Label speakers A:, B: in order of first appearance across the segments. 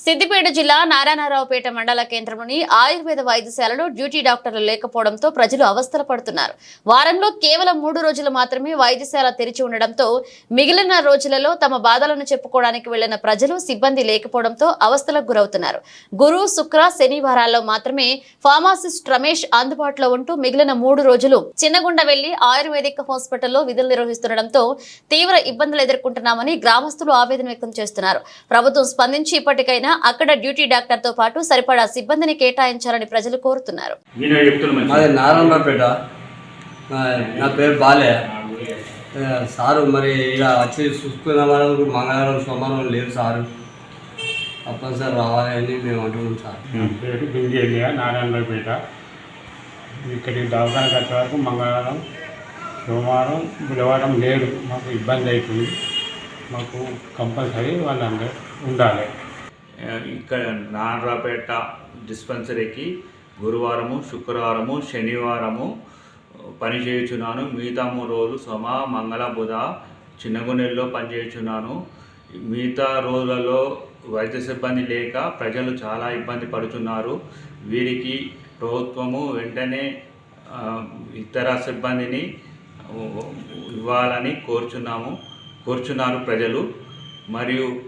A: సిద్దిపేట జిల్లా నారాయణరావుపేట మండల కేంద్రంలోని ఆయుర్వేద వైద్యశాలలో డ్యూటీ డాక్టర్లు లేకపోవడంతో ప్రజలు అవస్థలు పడుతున్నారు. వారంలో కేవలం మూడు రోజులు మాత్రమే వైద్యశాల తెరిచి ఉండడంతో మిగిలిన రోజులలో తమ బాధలను చెప్పుకోవడానికి వెళ్ళిన ప్రజలు సిబ్బంది లేకపోవడంతో అవస్థలకు గురవుతున్నారు. గురు శుక్ర శనివారాల్లో మాత్రమే ఫార్మాసిస్ట్ రమేష్ అందుబాటులో ఉంటూ మిగిలిన మూడు రోజులు చిన్నగుండ వెళ్ళి ఆయుర్వేదిక్ హాస్పిటల్లో విధులు నిర్వహిస్తుండటంతో తీవ్ర ఇబ్బందులు ఎదుర్కొంటున్నామని గ్రామస్తులు ఆవేదన వ్యక్తం చేస్తున్నారు. ప్రభుత్వం స్పందించి ఇప్పటికైనా అక్కడ డ్యూటీ డాక్టర్తో పాటు సరిపడా సిబ్బందిని కేటాయించాలని ప్రజలు కోరుతున్నారు.
B: నా పేరు బాలే సారు మరి ఇలా వచ్చి చూసుకున్న వాళ్ళు మంగళవారం సోమవారం లేరు సారు. తప్పనిసరి రావాలి అని మేము అంటున్నాం సార్.
C: పేరు బింగి ఎలియా నారాయణపేట ఇక్కడికి దవాఖానకి వచ్చే వరకు మంగళవారం సోమవారం బుధవారం లేరు. మాకు ఇబ్బంది అవుతుంది. మాకు కంపల్సరీ వాళ్ళందరూ ఉండాలి.
D: ఇక్కడ నారాపేట డిస్పెన్సరీకి గురువారము శుక్రవారము శనివారము పనిచేయుచున్నాను మిగతా మూడు రోజులు సోమ మంగళ బుధ చిన్నగునెల్లో పనిచేయుచున్నాను మిగతా రోజులలో వైద్య సిబ్బంది లేక ప్రజలు చాలా ఇబ్బంది పడుతున్నారు వీరికి ప్రభుత్వము వెంటనే ఇతర సిబ్బందిని ఇవ్వాలని కోరుచున్నాము. కోరుచున్నారు ప్రజలు. మరియు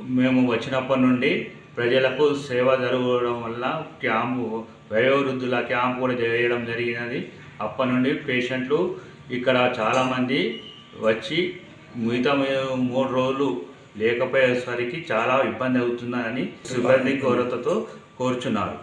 D: మేము వచ్చినప్పటి నుండి ప్రజలకు సేవ జరగడం వల్ల క్యాంపు వయోవృద్ధుల క్యాంపు కూడా చేయడం జరిగినది. అప్పటి నుండి పేషెంట్లు ఇక్కడ చాలామంది వచ్చి మిగతా మూడు రోజులు లేకపోయేసరికి చాలా ఇబ్బంది అవుతుందని సిబ్బంది కొరతతో కోరుచున్నారు.